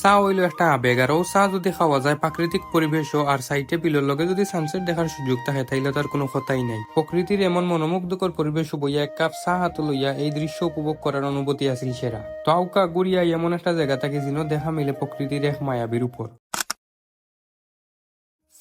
চা হইল একটা আবেগ আর ও চা যদি খাওয়া যায় প্রাকৃতিক পরিবেশও আর সাইটে বিলের লগে যদি সানসেট দেখার সুযোগ থাকে, তাইলে তার কোনো কথাই নাই। প্রকৃতির এমন মনোমুগ্ধকর পরিবেশ বইয়া এক কাপ চা হাত লইয়া এই দৃশ্য উপভোগ করার অনুভূতি আছিল সেরা তাওকা গুড়িয়া এমন একটা জায়গা থাকে, যেন দেখা মিলে প্রকৃতির এক মায়াবীর উপর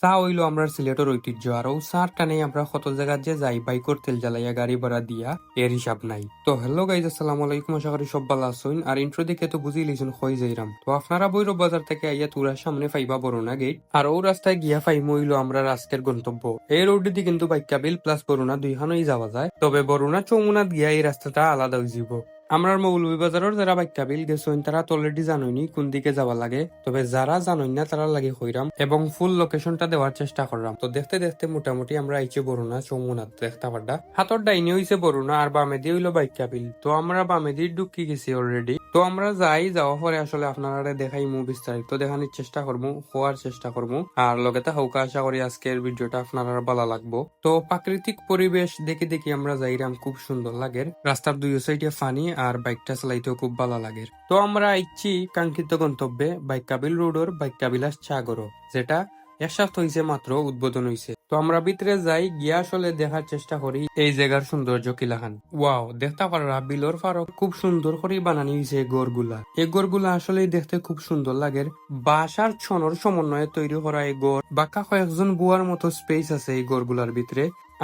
চা হইল আমরা সিলেটের ঐতিহ্য। আর ও চার টানে আমরা কত জায়গা যে যাই বাইকর তেল জ্বালাইয়া গাড়ি ভাড়া দিয়া, এর হিসাব নাই। তো হ্যালো গাইজ আসসালামু আলাইকুম, আশা করি সব ভালো আছেন। আর ইন্ট্রো দেখে তো বুঝি লিছেন হই যাইরাম। তো আপনারা বৈরব বাজার থেকে আইয়া তুরার সামনে ফাইবা বরুণা গেট আর ও রাস্তায় গিয়া ফাইম হইল আমরা আজকের গন্তব্য। এই রোড দিয়ে কিন্তু বাইকাবিল প্লাস বরুণা দুইখানেই যাওয়া যায়। তবে বরুণা চৌমুনাত গিয়া এই রাস্তাটা আলাদা হয়ে যাব আমরা মৌলভীবাজারের যারা বাইকাবিল গেছেন তারা তো অলরেডি জানোইনি কোন দিকে যাওয়া লাগে, তবে যারা জানোই না তারা লাগে হইরাম এবং ফুল লোকেশনটা দেওয়ার চেষ্টা করলাম তো দেখতে দেখতে মোটামুটি আমরা আইছে বরুণা চৌমুনাত, দেখতে পারডা হাতর ডাইনে হইছে বরুণা আর বামে দিয়ে হইল বাইকাবিল তো আমরা বামে দিয়ে ঢুকি গেছি অলরেডি তো আমরা যাই, যাওয়া পরে আসলে আপনারা দেখাই মু বিস্তারিত দেখানোর চেষ্টা করব হওয়ার চেষ্টা করব আর লগে তা হৌকা আশা করি আজকের ভিডিওটা আপনারা ভালো লাগবো। তো প্রাকৃতিক পরিবেশ দেখে দেখে আমরা যাইরাম, খুব সুন্দর লাগে। রাস্তার দুই সাইডে ফানি আর বাইকটা চালাইতেও খুব ভালো লাগে। তো আমরা আইছি কাঙ্ক্ষিত গন্তব্যে বাইকাবিল রোডর বাইকাবিলাস চাগর যেটা এক সপ্তাহ হইছে মাত্র উদ্বোধন হইছে। তো আমরা ভিতরে যাই, গিয়া আসলে দেখার চেষ্টা করি এই জায়গার সৌন্দর্য কিলাখান। ওয়াও, দেখতে পাররা বিলর ফারক খুব সুন্দর করে বানানি হয়েছে গড়গুলা। এই গড়গুলা আসলে দেখতে খুব সুন্দর লাগে। বাসার ছনর সমন্বয়ে তৈরি করা এই গড় বাক্কা কয়েকজন বুয়ার মতো স্পেস আছে এই গড়গুলার ভিতরে।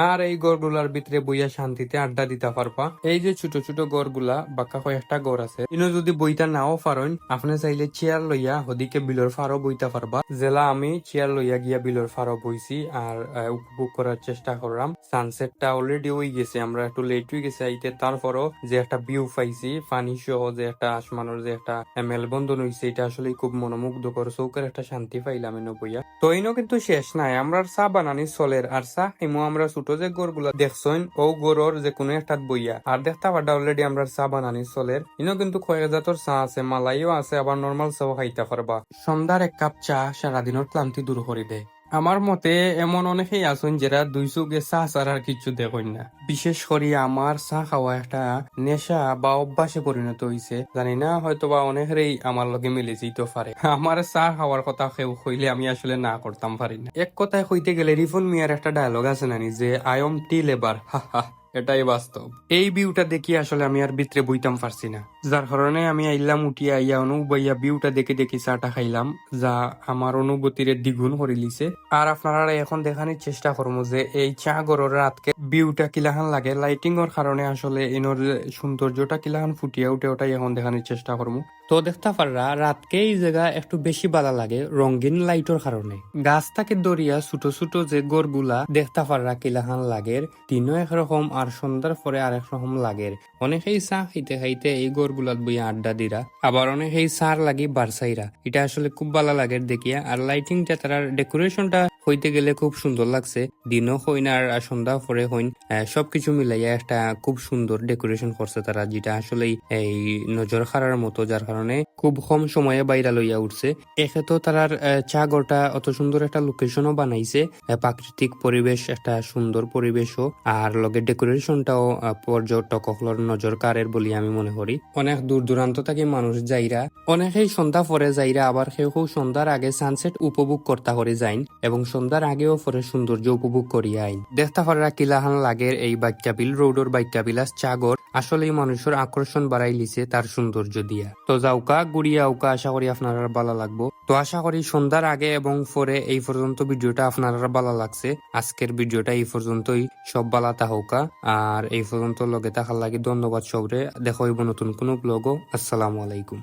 আর এই গড়গুলার ভিতরে বইয়া শান্তিতে আড্ডা দিতে পারবা। এই যে ছোট ছোট গড়গুলা, বাক্কা কয়েকটা গড় আছে। ইনো যদি বইটা নাও পারেন আপনি চাইলে চেয়ার লইয়া হদিকে বিলর ফারও বইতে পারবা। জেলা আমি চেয়ার লইয়া গিয়া বিলর ফারও বইছি আর উপভোগ করার চেষ্টা করলাম। সানসেটটা অলরেডি হয়ে গেছে, আমরা একটু লেট হয়ে গেছে, আইতে তারপরও যে একটা ভিউ পাইছি পানি সহ যে একটা আসমানের যে একটা মেলবন্ধন হইছে, এটা আসলে খুব মনোমুগ্ধকর, চৌকের একটা শান্তি পাইলাম এনে বইয়া। তো ইনো কিন্তু শেষ নাই আমরা চা বানানি চলের, আর চা খাইমো আমরা ছোট যে গড়গুলা দেখছইন ও গড়র যে কোনো একটা বইয়া। আর দেখতে পারডা অলরেডি আমরা চা বানানি চলের। ইনো কিন্তু কয়েক জাতর চা আছে, মালাইও আছে, আবার নর্মাল চাও খাইতে পারবা। সন্ধ্যার এক কাপ চা সারাদিনের ক্লান্তি দূর করে দেয় আমার মতে এমন অনেকেই আছেন যারা দুই চোখে চা ছাড়া আর কিছু দেখেন না। বিশেষ করে আমার চা খাওয়া একটা নেশা বা অভ্যাসে পরিণত হয়েছে জানি না হয়তো বা অনেকেরই আমার লগে মিলে যেতে পারে। আমার চা খাওয়ার কথা কেউ কইলে আমি আসলে না করতাম, পারি না। এক কথায় কইতে গেলে রিফন মিয়ার একটা ডায়লগ আছে নানি যে আই এম টি লেবার হা হা। এটাই বাস্তব। এই ভিউটা দেখি আসলে আমি আর ভিতরে বইতাম পারছি না। যার কারণে আমি আইলাম, উঠিয়া আইয়া অনুবাইয়া ভিউটা দেখে দেখে চাটা খাইলাম, যা আমার অনুভূতির দ্বিগুণ করে লিছে আর আপনারা এখন দেখানোর চেষ্টা করব যে এই চা গরর রাতকে ভিউটা কিলাহান লাগে। লাইটিং এর কারণে আসলে এনর সৌন্দর্যটা কিলাহান ফুটিয়ে উঠে ওটাই এখন দেখানোর চেষ্টা করব। তো দেখতে পাররা, রাতকে এই জায়গা একটু বেশি ভালো লাগে রঙিন লাইটের কারণে। গাছটাকে দরিয়া, ছোট ছোট যে গড়গুলা, দেখতে পাররা কিলাহান লাগের, দিনও একরকম আর সন্ধ্যার পরে আরেক রকম লাগের। অনেকেই চা খাইতে খাইতে এই গড়গুলাত বইয়া আড্ডা দিরা, আবার অনেকেই সার লাগি বারসাইরা। এটা আসলে খুব ভালো লাগে দেখিয়া, আর লাইটিংটা তার ডেকোরেশনটা হইতে গেলে খুব সুন্দর লাগছে। দিনও হইন আর সন্ধ্যা পরে হইন সবকিছু মিলাইয়া একটা খুব সুন্দর ডেকোরেশন করছে তারা, যেটা আসলেই এই নজর খারার মতো, যার কারণে খুব কম সময়ে বাইরা লইয়া উঠছে। এক্ষেত্রে তারার চা ঘরটা অত সুন্দর একটা লোকেশনও বানাইছে প্রাকৃতিক পরিবেশ, একটা সুন্দর পরিবেশও, আর লগে ডেকোরেশনটাও পর্যটক নজর কারের বলি আমি মনে করি। অনেক দূর দূরান্ত থেকে মানুষ যাইরা, অনেকেই সন্ধ্যা পরে যাইরা, আবার কেউ সন্ধ্যার আগে সানসেট উপভোগ করতে করে যাইন, এবং সন্ধ্যার আগেও পরে সৌন্দর্য উপভোগ করিয়া আইন। দেখতে পারা কিলাহান লাগের এই বাইকাবিল রোডর বাইকাবিলাস চাগর, আসলেই মানুষের আকর্ষণ বাড়াই লিছে তার সৌন্দর্য দিয়া। তো যাওকা, গুড়িয়া উকা আশা করি আপনারা ভালো লাগবো। তো আশা করি সন্ধ্যার আগে এবং পরে এই পর্যন্ত ভিডিওটা আপনারা ভালো লাগছে। আজকের ভিডিওটা এই পর্যন্তই। সব বালা তাহকা। আর এই পর্যন্ত লগে থাকার লাগে ধন্যবাদ সবরে। দেখা নতুন কোনো ব্লগও। আসসালামু আলাইকুম।